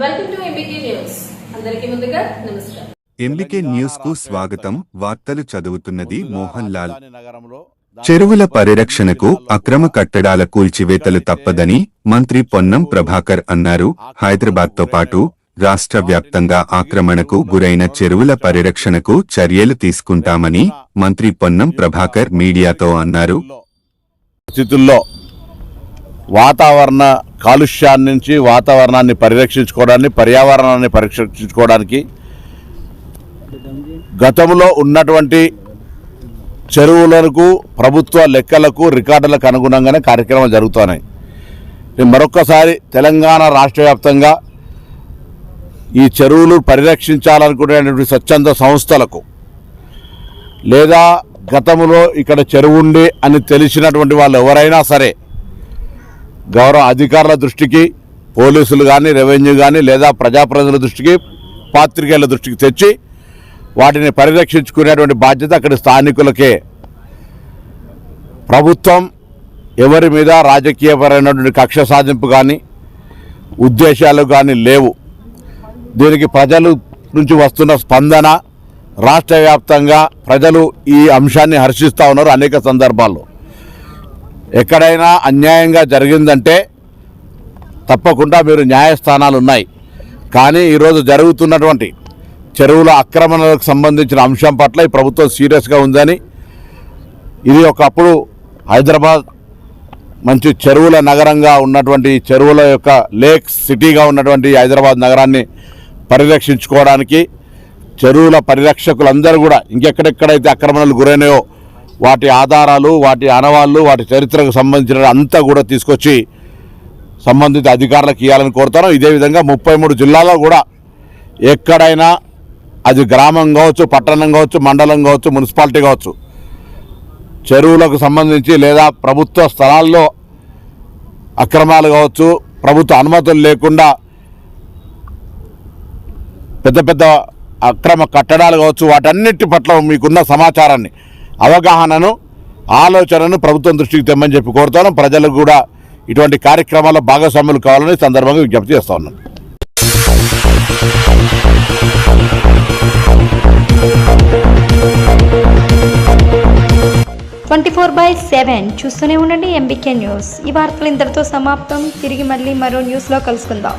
అందరికీ ముందుగా నమస్కారం. ఎంబికే న్యూస్కు స్వాగతం. వార్తలు చదువుతున్నది మోహన్ లాల్. చెరువుల పరిరక్షణకు అక్రమ కట్టడాల కూల్చివేతలు తప్పదని మంత్రి పొన్నం ప్రభాకర్ అన్నారు. హైదరాబాద్తో పాటు రాష్ట్ర వ్యాప్తంగా ఆక్రమణకు గురైన చెరువుల పరిరక్షణకు చర్యలు తీసుకుంటామని మంత్రి పొన్నం ప్రభాకర్ మీడియాతో అన్నారు. స్థితుల్లో వాతావరణ కాలుష్యాన్ని నుంచి వాతావరణాన్ని పరిరక్షించుకోవడానికి పర్యావరణాన్ని పరిరక్షించుకోవడానికి గతంలో ఉన్నటువంటి చెరువులకు ప్రభుత్వ లెక్కలకు రికార్డులకు అనుగుణంగానే కార్యక్రమాలు జరుగుతున్నాయి. నేను మరొక్కసారి తెలంగాణ రాష్ట్ర వ్యాప్తంగా ఈ చెరువులు పరిరక్షించాలనుకునేటువంటి స్వచ్ఛంద సంస్థలకు లేదా గతంలో ఇక్కడ చెరువు ఉంది అని తెలిసినటువంటి వాళ్ళు ఎవరైనా సరే గౌరవ అధికారుల దృష్టికి పోలీసులు కానీ రెవెన్యూ కానీ లేదా ప్రజాప్రతినిధుల దృష్టికి పాత్రికేయుల దృష్టికి తెచ్చి వాటిని పరిరక్షించుకునేటువంటి బాధ్యత అక్కడి స్థానికులకే. ప్రభుత్వం ఎవరి మీద రాజకీయపరమైనటువంటి కక్ష సాధింపు కానీ ఉద్దేశాలు కానీ లేవు. దీనికి ప్రజలు నుంచి వస్తున్న స్పందన రాష్ట్ర వ్యాప్తంగా ప్రజలు ఈ అంశాన్ని హర్షిస్తూ ఉన్నారు అనేక సందర్భాల్లో. ఎక్కడైనా అన్యాయంగా జరిగిందంటే తప్పకుండా మీరు న్యాయస్థానాలు ఉన్నాయి కానీ ఈరోజు జరుగుతున్నటువంటి చెరువుల ఆక్రమణలకు సంబంధించిన అంశం పట్ల ఈ ప్రభుత్వం సీరియస్గా ఉందని ఇది ఒకప్పుడు హైదరాబాద్ మంచి చెరువుల నగరంగా ఉన్నటువంటి చెరువుల యొక్క లేక్ సిటీగా ఉన్నటువంటి హైదరాబాద్ నగరాన్ని పరిరక్షించుకోవడానికి చెరువుల పరిరక్షకులందరూ కూడా ఇంకెక్కడెక్కడైతే ఆక్రమణలు గురైనాయో వాటి ఆధారాలు వాటి ఆనవాళ్ళు వాటి చరిత్రకు సంబంధించిన అంతా కూడా తీసుకొచ్చి సంబంధిత అధికారులకు ఇవ్వాలని కోరుతాను ఇదే విధంగా ముప్పై మూడు జిల్లాలో కూడా ఎక్కడైనా అది గ్రామం కావచ్చు పట్టణం కావచ్చు మండలం కావచ్చు మున్సిపాలిటీ కావచ్చు చెరువులకు సంబంధించి లేదా ప్రభుత్వ స్థలాల్లో అక్రమాలు కావచ్చు ప్రభుత్వ అనుమతులు లేకుండా పెద్ద పెద్ద అక్రమ కట్టడాలు కావచ్చు వాటన్నిటి పట్ల మీకున్న సమాచారాన్ని అవగాహనను ఆలోచనను ప్రభుత్వం దృష్టికి తెమ్మని చెప్పి కోరుతాను ప్రజలకు కూడా ఇటువంటి కార్యక్రమాల్లో భాగస్వాములు కావాలని సందర్భంగా విజ్ఞప్తి చేస్తా ఉన్నాను. ట్వంటీ ఫోర్ బై సెవెన్ చూస్తూనే ఉండండి ఎంబీకే న్యూస్. ఈ వార్తలు ఇంతటితో సమాప్తం. తిరిగి మళ్ళీ మరో న్యూస్లో కలుసుకుందాం.